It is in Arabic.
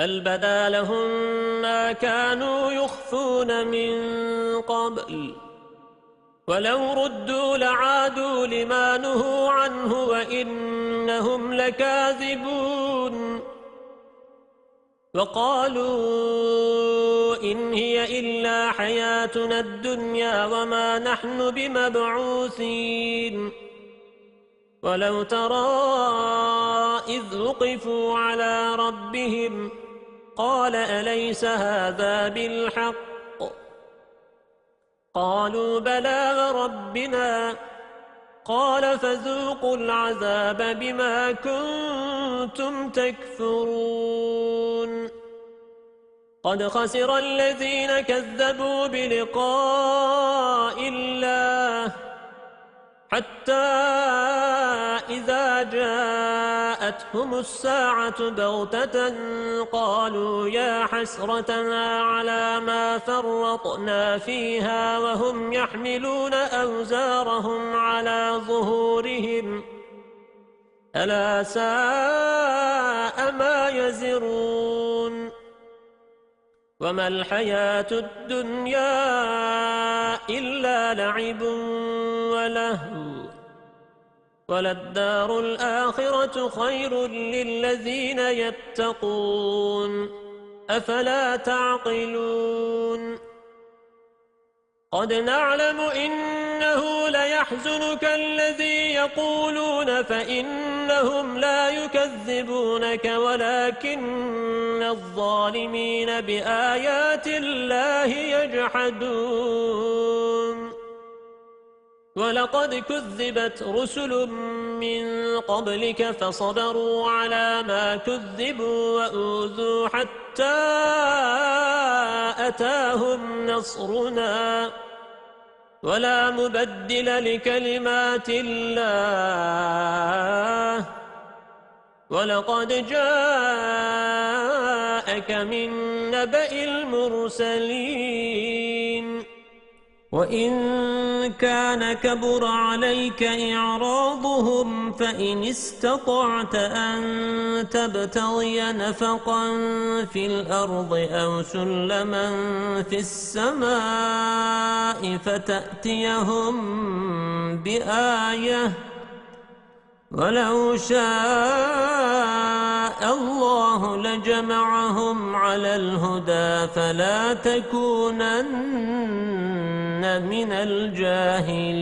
بل بدا لهم ما كانوا يخفون من قبل. ولو ردوا لعادوا لما نهوا عنه وإنهم لكاذبون. وقالوا إن هي إلا حياتنا الدنيا وما نحن بمبعوثين. ولو ترى إذ وقفوا على ربهم قال أليس هذا بالحق؟ قالوا بلى ربنا قال فذوقوا العذاب بما كنتم تكفرون. قد خسر الذين كذبوا بلقاء الله حتى إذا جاءتهم الساعة بغتة قالوا يا حسرتنا على ما فرطنا فيها وهم يحملون أوزارهم على ظهورهم. ألا ساء ما يزرون. وما الحياة الدنيا إلا لعب ولهو. وللدار الآخرة خير للذين يتقون. أفلا تعقلون؟ قد نعلم إنه ليحزنك الذي يقولون فإنهم لا يكذبونك ولكن الظالمين بآيات الله يجحدون. ولقد كذبت رسل من قبلك فصبروا على ما كذبوا وأوذوا حتى أتاهم نصرنا. ولا مبدل لكلمات الله. ولقد جاءك من نبأ المرسلين. وَإِن كَانَ كَبُرَ عَلَيْكَ إِعْرَاضُهُمْ فَإِنِ اسْتَطَعْتَ أَن تَبْتَغِيَ نَفَقًا فِي الْأَرْضِ أَوْ سُلَّمًا فِي السَّمَاءِ فَتَأْتِيَهُم بِآيَةٍ وَلَوْ شَاءَ اللَّهُ لَجَمَعَهُمْ عَلَى الْهُدَى فَلَا تَكُونَنَّ من الجاهلين.